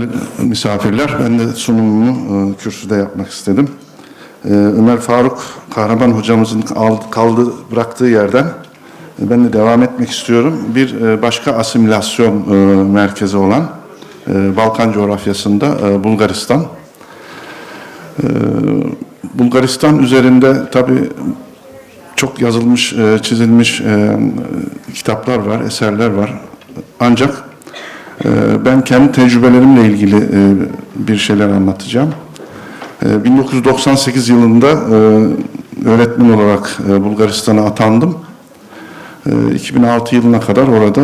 Değerli misafirler, ben de sunumumu e, kürsüde yapmak istedim. E, Ömer Faruk Kahraman hocamızın al- kaldığı, bıraktığı yerden e, ben de devam etmek istiyorum. Bir başka asimilasyon merkezi olan Balkan coğrafyasında Bulgaristan. Bulgaristan üzerinde tabii çok yazılmış, çizilmiş kitaplar var, eserler var. Ancak ben kendi tecrübelerimle ilgili e, bir şeyler anlatacağım. E, 1998 yılında e, öğretmen olarak e, Bulgaristan'a atandım. E, 2006 yılına kadar orada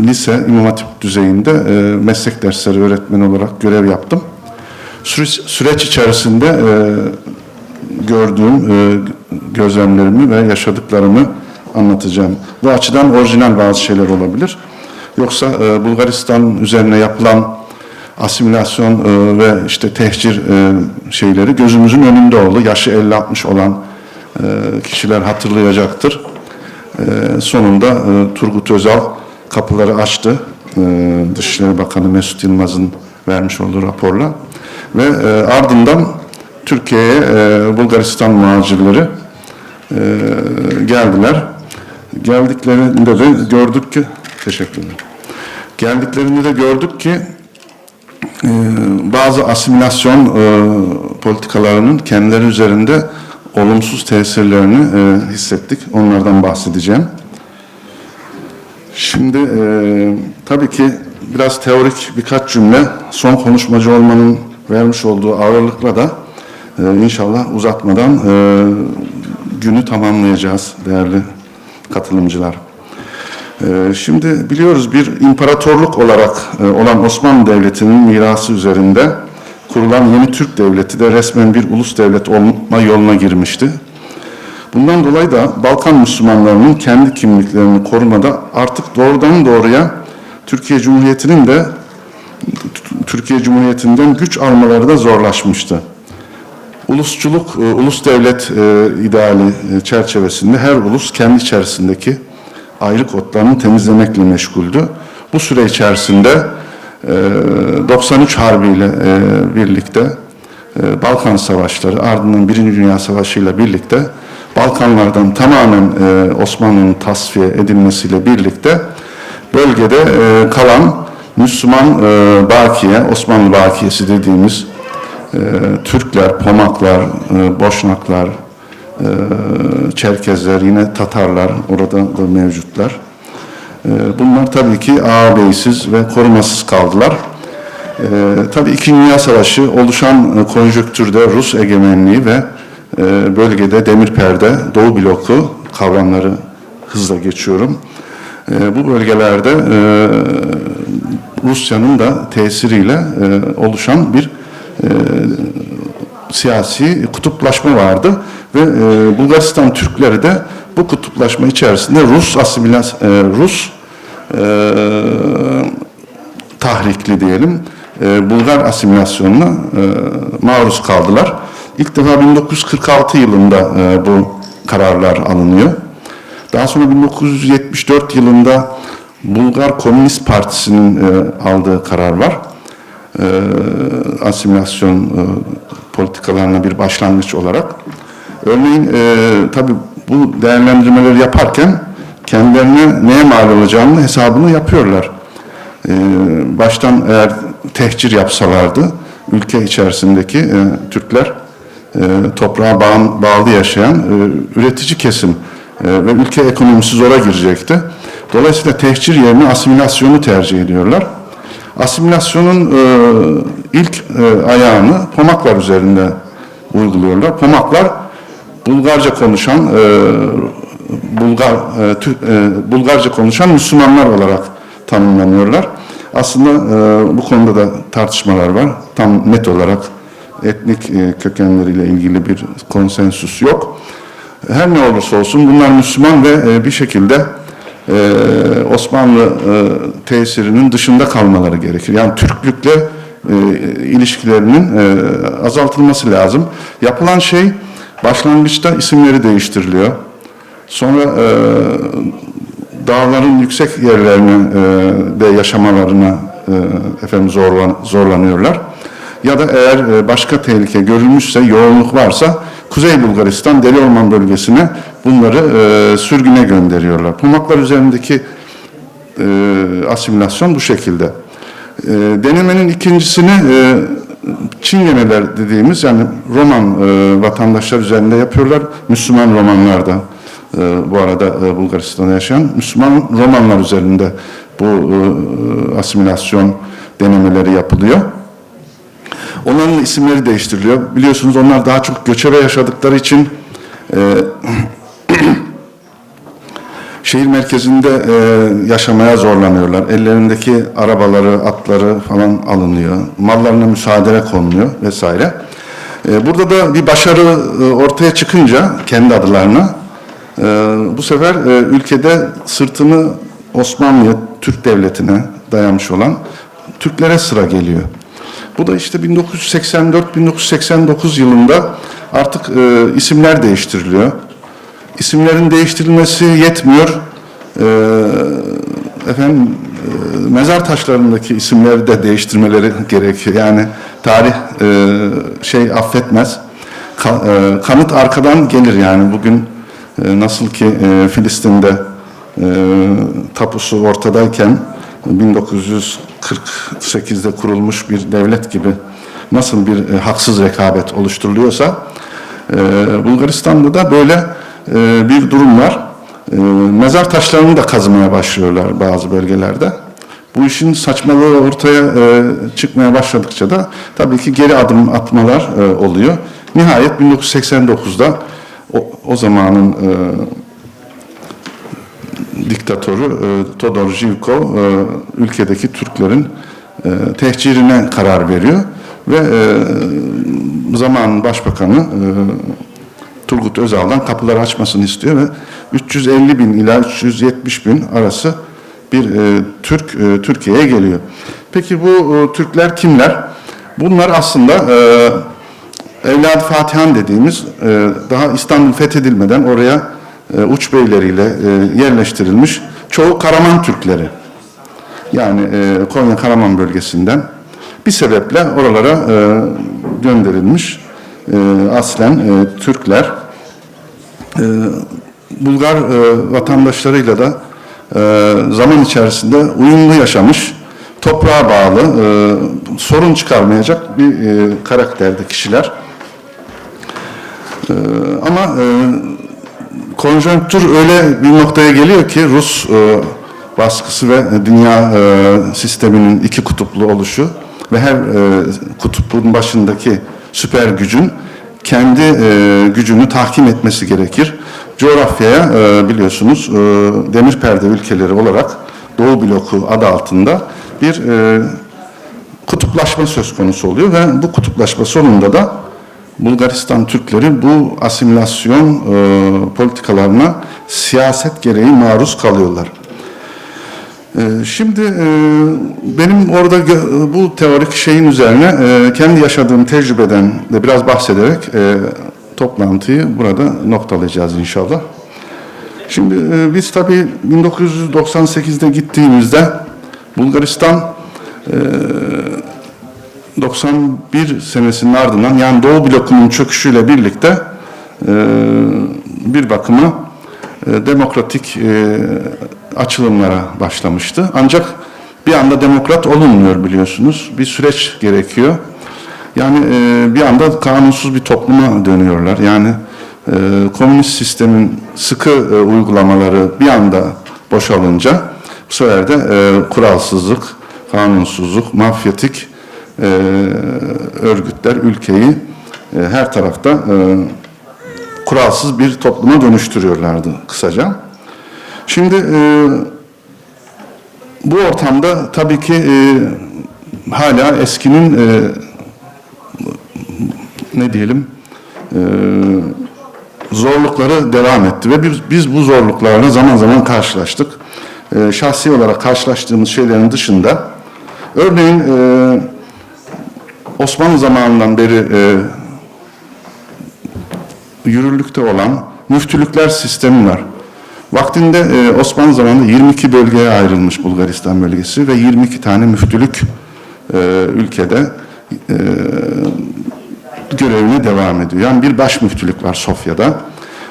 lise, imam hatip düzeyinde meslek dersleri öğretmeni olarak görev yaptım. Süreç, içerisinde gördüğüm gözlemlerimi ve yaşadıklarımı anlatacağım. Bu açıdan orijinal bazı şeyler olabilir. Yoksa e, Bulgaristan üzerine yapılan asimilasyon e, ve işte tehcir e, şeyleri gözümüzün önünde oldu. Yaşı 50-60 olan e, kişiler hatırlayacaktır. E, sonunda e, Turgut Özal kapıları açtı. E, Dışişleri Bakanı Mesut Yılmaz'ın vermiş olduğu raporla. Ve e, ardından Türkiye'ye e, Bulgaristan muhacirleri e, geldiler. Geldiklerinde de gördük ki, teşekkür ederim. Geldiklerinde de gördük ki e, bazı asimilasyon e, politikalarının kendileri üzerinde olumsuz tesirlerini e, hissettik. Onlardan bahsedeceğim. Şimdi tabii ki biraz teorik birkaç cümle son konuşmacı olmanın vermiş olduğu ağırlıkla da inşallah uzatmadan günü tamamlayacağız değerli katılımcılar. E, şimdi biliyoruz bir imparatorluk olarak e, olan Osmanlı Devleti'nin mirası üzerinde kurulan yeni Türk Devleti de resmen bir ulus devlet olma yoluna girmişti. Bundan dolayı da Balkan Müslümanlarının kendi kimliklerini korumada artık doğrudan doğruya Türkiye Cumhuriyeti'nin de Türkiye Cumhuriyeti'nden güç almaları da zorlaşmıştı. Ulusçuluk, e, ulus devlet e, ideali çerçevesinde her ulus kendi içerisindeki ayrık otlarını temizlemekle meşguldü. Bu süre içerisinde e, 93 Harbi ile birlikte e, Balkan Savaşları ardından Birinci Dünya Savaşı ile birlikte Balkanlardan tamamen e, Osmanlı'nın tasfiye edilmesiyle birlikte bölgede e, kalan Müslüman Bakiye, Osmanlı Bakiyesi dediğimiz Türkler, Pomaklar, Boşnaklar, Çerkezler, yine Tatarlar orada da mevcutlar. E, bunlar tabii ki ağabeysiz ve korumasız kaldılar. E, tabii İkinci Dünya Savaşı oluşan e, konjöktürde Rus egemenliği ve e, bölgede demir perde, Doğu bloku kavramları hızla geçiyorum. Bu bölgelerde e, Rusya'nın da tesiriyle oluşan bir siyasi kutuplaşma vardı ve e, Bulgaristan Türkleri de bu kutuplaşma içerisinde Rus asimilas e, Rus e, tahrikli diyelim e, Bulgar asimilasyonuna e, maruz kaldılar. İlk defa 1946 yılında e, bu kararlar alınıyor. Daha sonra 1974 yılında Bulgar Komünist Partisi'nin e, aldığı karar var. E, asimilasyon e, politikalarına bir başlangıç olarak. Örneğin e, tabii bu değerlendirmeleri yaparken kendilerine neye mal olacağını hesabını yapıyorlar. E, baştan eğer tehcir yapsalardı ülke içerisindeki e, Türkler e, toprağa bağ, bağlı yaşayan e, üretici kesim e, ve ülke ekonomisi zora girecekti. Dolayısıyla tehcir yerine asimilasyonu tercih ediyorlar. Asimilasyonun e, ilk e, ayağını Pomaklar üzerinde uyguluyorlar. Pomaklar Bulgarca konuşan e, Bulgar e, Tü- e, Bulgarca konuşan Müslümanlar olarak tanımlanıyorlar. Aslında e, bu konuda da tartışmalar var. Tam net olarak etnik e, kökenleriyle ilgili bir konsensüs yok. Her ne olursa olsun bunlar Müslüman ve e, bir şekilde e, Osmanlı e, tesirinin dışında kalmaları gerekir. Yani Türklükle e, ilişkilerinin e, azaltılması lazım. Yapılan şey başlangıçta isimleri değiştiriliyor. Sonra e, dağların yüksek yerlerine e, de yaşamalarına e, efendim zorlan, zorlanıyorlar. Ya da eğer e, başka tehlike görülmüşse, yoğunluk varsa Kuzey Bulgaristan Deli Orman bölgesine bunları e, sürgüne gönderiyorlar. Pomaklar üzerindeki e, asimilasyon bu şekilde. E, denemenin ikincisini e, Çingeneler dediğimiz yani Roman e, vatandaşlar üzerinde yapıyorlar. Müslüman Romanlar da e, bu arada e, Bulgaristan'da yaşayan Müslüman Romanlar üzerinde bu e, asimilasyon denemeleri yapılıyor. Onların isimleri değiştiriliyor. Biliyorsunuz onlar daha çok göçebe yaşadıkları için e, şehir merkezinde e, yaşamaya zorlanıyorlar. Ellerindeki arabaları, atları falan alınıyor. Mallarına müsaade konuluyor vesaire. E, burada da bir başarı e, ortaya çıkınca kendi adlarına e, bu sefer e, ülkede sırtını Osmanlı'ya, Türk devletine dayamış olan Türklere sıra geliyor. Bu da işte 1984-1989 yılında artık e, isimler değiştiriliyor. İsimlerin değiştirilmesi yetmiyor. E, efendim e, mezar taşlarındaki isimleri de değiştirmeleri gerekiyor. Yani tarih e, şey affetmez. Ka- e, kanıt arkadan gelir yani bugün e, nasıl ki e, Filistin'de e, tapusu ortadayken 1948'de kurulmuş bir devlet gibi nasıl bir e, haksız rekabet oluşturuluyorsa e, Bulgaristan'da da böyle e, bir durum var. E, mezar taşlarını da kazımaya başlıyorlar bazı bölgelerde. Bu işin saçmalığı ortaya e, çıkmaya başladıkça da tabii ki geri adım atmalar e, oluyor. Nihayet 1989'da o, zamanın e, diktatörü e, Todor Zhivkov e, ülkedeki Türklerin tehcirine karar veriyor ve e, zamanın başbakanı Turgut Özal'dan kapıları açmasını istiyor ve 350 bin ila 370 bin arası bir e, Türk e, Türkiye'ye geliyor. Peki bu e, Türkler kimler? Bunlar aslında e, Evlad Fatihan dediğimiz e, daha İstanbul fethedilmeden oraya e, uç beyleriyle e, yerleştirilmiş çoğu Karaman Türkleri. Yani e, Konya Karaman bölgesinden bir sebeple oralara e, gönderilmiş e, aslen e, Türkler. E, Bulgar e, vatandaşlarıyla da e, zaman içerisinde uyumlu yaşamış, toprağa bağlı, e, sorun çıkarmayacak bir e, karakterde kişiler. E, ama e, konjonktür öyle bir noktaya geliyor ki Rus e, baskısı ve dünya e, sisteminin iki kutuplu oluşu ve her e, kutupun başındaki süper gücün kendi e, gücünü tahkim etmesi gerekir. Coğrafyaya e, biliyorsunuz e, demir perde ülkeleri olarak Doğu bloku adı altında bir e, kutuplaşma söz konusu oluyor ve bu kutuplaşma sonunda da Bulgaristan Türkleri bu asimilasyon e, politikalarına siyaset gereği maruz kalıyorlar. E, şimdi e, benim orada bu teorik şeyin üzerine e, kendi yaşadığım tecrübeden de biraz bahsederek e, toplantıyı burada noktalayacağız inşallah. Şimdi biz tabii 1998'de gittiğimizde Bulgaristan 91 senesinin ardından yani Doğu blokunun çöküşüyle birlikte bir bakıma demokratik açılımlara başlamıştı. Ancak bir anda demokrat olunmuyor biliyorsunuz. Bir süreç gerekiyor. Yani e, bir anda kanunsuz bir topluma dönüyorlar. Yani e, komünist sistemin sıkı e, uygulamaları bir anda boşalınca bu sefer de e, kuralsızlık, kanunsuzluk, mafyatik e, örgütler ülkeyi e, her tarafta e, kuralsız bir topluma dönüştürüyorlardı kısaca. Şimdi e, bu ortamda tabii ki e, hala eskinin e, ne diyelim e, zorlukları devam etti ve biz, biz bu zorluklarla zaman zaman karşılaştık. E, şahsi olarak karşılaştığımız şeylerin dışında örneğin e, Osmanlı zamanından beri e, yürürlükte olan müftülükler sistemi var. Vaktinde e, Osmanlı zamanında 22 bölgeye ayrılmış Bulgaristan bölgesi ve 22 tane müftülük e, ülkede e, görevine devam ediyor. Yani bir baş müftülük var Sofya'da.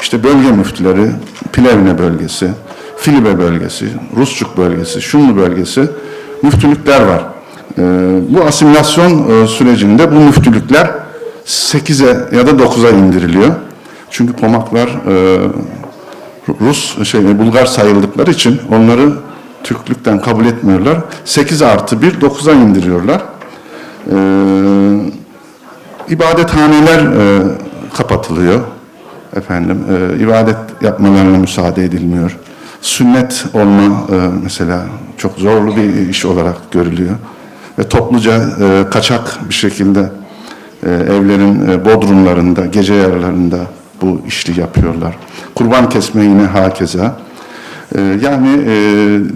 İşte bölge müftüleri, Plevne bölgesi, Filibe bölgesi, Rusçuk bölgesi, Şunlu bölgesi müftülükler var. Ee, bu asimilasyon e, sürecinde bu müftülükler 8'e ya da 9'a indiriliyor. Çünkü Pomaklar e, Rus, şey, Bulgar sayıldıkları için onları Türklükten kabul etmiyorlar. 8 artı 1, 9'a indiriyorlar. Ee, ibadethaneler e, kapatılıyor. Efendim, e, ibadet yapmalarına müsaade edilmiyor. Sünnet olma e, mesela çok zorlu bir iş olarak görülüyor. Ve topluca e, kaçak bir şekilde e, evlerin e, bodrumlarında, gece yarılarında bu işli yapıyorlar. Kurban kesme yine hakeza. E, yani e,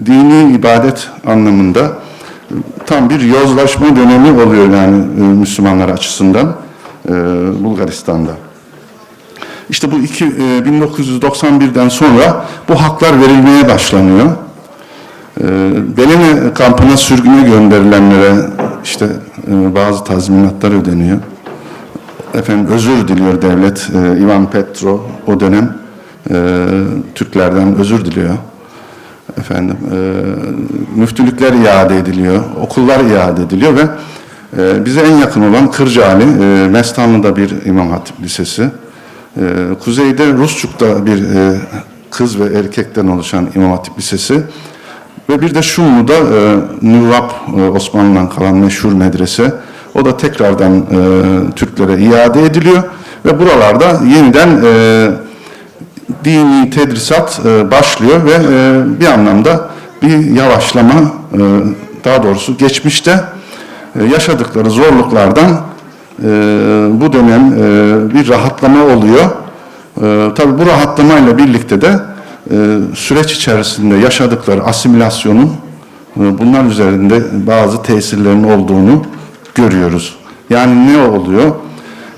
dini ibadet anlamında tam bir yozlaşma dönemi oluyor yani e, Müslümanlar açısından e, Bulgaristan'da. İşte bu iki, e, 1991'den sonra bu haklar verilmeye başlanıyor. E, Belene kampına sürgüne gönderilenlere işte e, bazı tazminatlar ödeniyor. Efendim özür diliyor devlet. E, Ivan Petro o dönem e, Türklerden özür diliyor. Efendim e, müftülükler iade ediliyor, okullar iade ediliyor ve e, bize en yakın olan Kırcaali, e, Mestanlı'da bir İmam Hatip Lisesi, e, kuzeyde Rusçuk'ta bir e, kız ve erkekten oluşan İmam Hatip Lisesi ve bir de Şumlu'da e, Nurab e, Osmanlı'dan kalan meşhur medrese. O da tekrardan e, Türklere iade ediliyor ve buralarda yeniden e, dini tedrisat e, başlıyor ve e, bir anlamda bir yavaşlama, e, daha doğrusu geçmişte e, yaşadıkları zorluklardan e, bu dönem e, bir rahatlama oluyor. E, tabii bu rahatlamayla birlikte de e, süreç içerisinde yaşadıkları asimilasyonun e, bunlar üzerinde bazı tesirlerin olduğunu görüyoruz. Yani ne oluyor?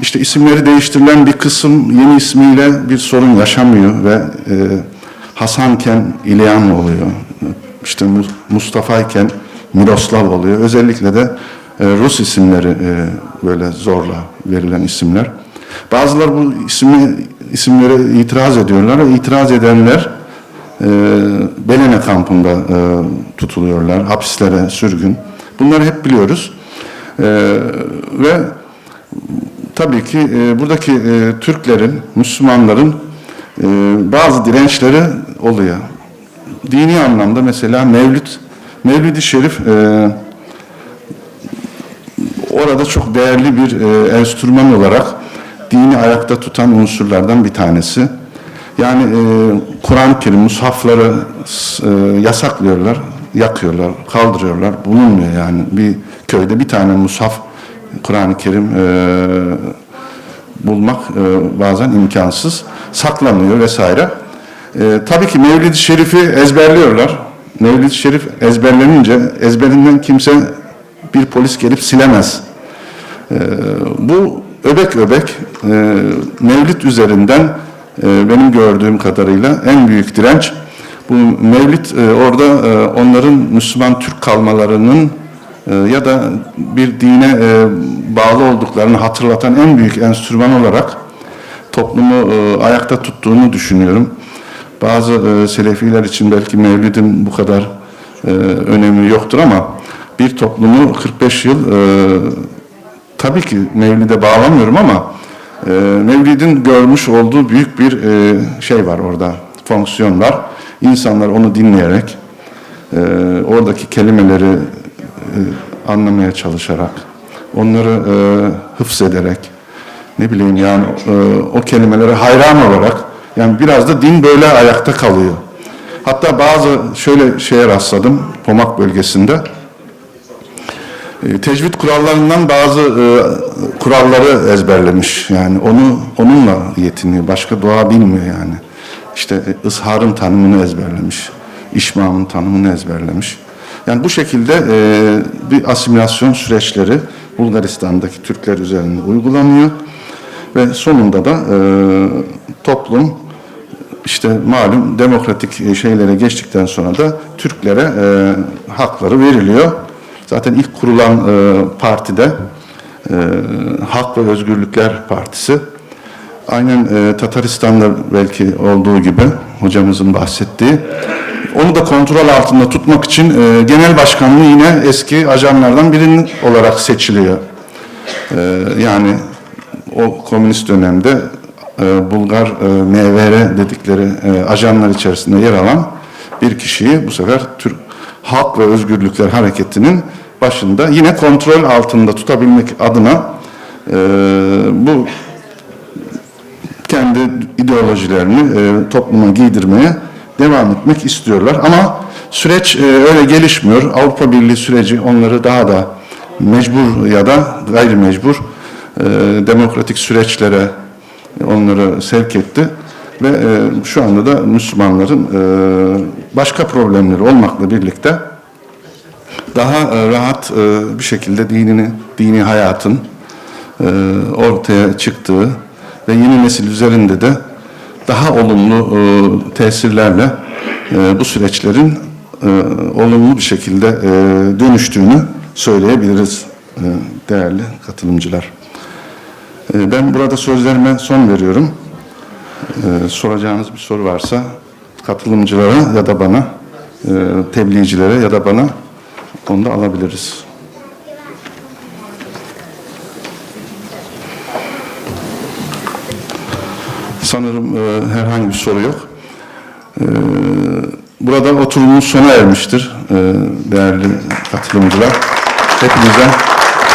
İşte isimleri değiştirilen bir kısım yeni ismiyle bir sorun yaşamıyor ve e, Hasanken İlyan oluyor. İşte Mu- Mustafa'yken Miroslav oluyor. Özellikle de e, Rus isimleri e, böyle zorla verilen isimler. Bazıları bu ismi isimlere itiraz ediyorlar ve itiraz edenler e, Belene kampında e, tutuluyorlar, hapislere sürgün. Bunları hep biliyoruz. E, ve tabii ki e, buradaki e, Türklerin, Müslümanların e, bazı dirençleri oluyor. Dini anlamda mesela Mevlid, Mevlid-i Şerif e, orada çok değerli bir e, enstrüman olarak dini ayakta tutan unsurlardan bir tanesi. Yani e, Kur'an-ı Kerim, mushafları e, yasaklıyorlar, yakıyorlar, kaldırıyorlar. Bulunmuyor yani. Bir köyde bir tane mushaf, Kur'an-ı Kerim e, bulmak e, bazen imkansız. Saklanıyor vesaire. E, tabii ki Mevlid-i Şerif'i ezberliyorlar. Mevlid-i Şerif ezberlenince ezberinden kimse bir polis gelip silemez. E, bu öbek öbek e, Mevlid üzerinden e, benim gördüğüm kadarıyla en büyük direnç bu Mevlid e, orada e, onların Müslüman Türk kalmalarının e, ya da bir dine e, bağlı olduklarını hatırlatan en büyük enstrüman olarak toplumu e, ayakta tuttuğunu düşünüyorum. Bazı e, Selefiler için belki Mevlid'in bu kadar e, önemi yoktur ama bir toplumu 45 yıl e, tabii ki Mevlid'e bağlamıyorum ama e, Mevlid'in görmüş olduğu büyük bir e, şey var orada, fonksiyon var. İnsanlar onu dinleyerek, e, oradaki kelimeleri e, anlamaya çalışarak, onları e, hıfz ederek, ne bileyim yani e, o kelimelere hayran olarak, yani biraz da din böyle ayakta kalıyor. Hatta bazı şöyle şeye rastladım Pomak bölgesinde. E, tecvid kurallarından bazı e, kuralları ezberlemiş. Yani onu onunla yetiniyor. Başka dua bilmiyor yani. İşte e, ısharın tanımını ezberlemiş. İşmamın tanımını ezberlemiş. Yani bu şekilde e, bir asimilasyon süreçleri Bulgaristan'daki Türkler üzerinde uygulanıyor ve sonunda da e, toplum işte malum demokratik e, şeylere geçtikten sonra da Türklere e, hakları veriliyor. Zaten ilk kurulan e, partide e, Hak ve Özgürlükler Partisi aynen e, Tataristan'da belki olduğu gibi hocamızın bahsettiği onu da kontrol altında tutmak için e, genel başkanlığı yine eski ajanlardan birinin olarak seçiliyor. E, yani o komünist dönemde e, Bulgar e, MVR dedikleri e, ajanlar içerisinde yer alan bir kişiyi bu sefer Türk Halk ve Özgürlükler Hareketi'nin başında yine kontrol altında tutabilmek adına e, bu kendi ideolojilerini e, topluma giydirmeye devam etmek istiyorlar. Ama süreç e, öyle gelişmiyor. Avrupa Birliği süreci onları daha da mecbur ya da gayrimecbur e, demokratik süreçlere onları sevk etti. Ve e, şu anda da Müslümanların e, başka problemleri olmakla birlikte daha e, rahat e, bir şekilde dinini, dini hayatın e, ortaya çıktığı ve yeni nesil üzerinde de daha olumlu e, tesirlerle e, bu süreçlerin e, olumlu bir şekilde e, dönüştüğünü söyleyebiliriz e, değerli katılımcılar. E, ben burada sözlerime son veriyorum. E, soracağınız bir soru varsa katılımcılara ya da bana, e, tebliğcilere ya da bana onu da alabiliriz. Sanırım e, herhangi bir soru yok. E, burada oturumumuz sona ermiştir e, değerli katılımcılar. Hepinize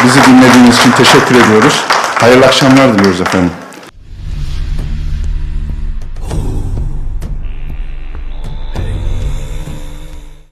bizi dinlediğiniz için teşekkür ediyoruz. Hayırlı akşamlar diliyoruz efendim.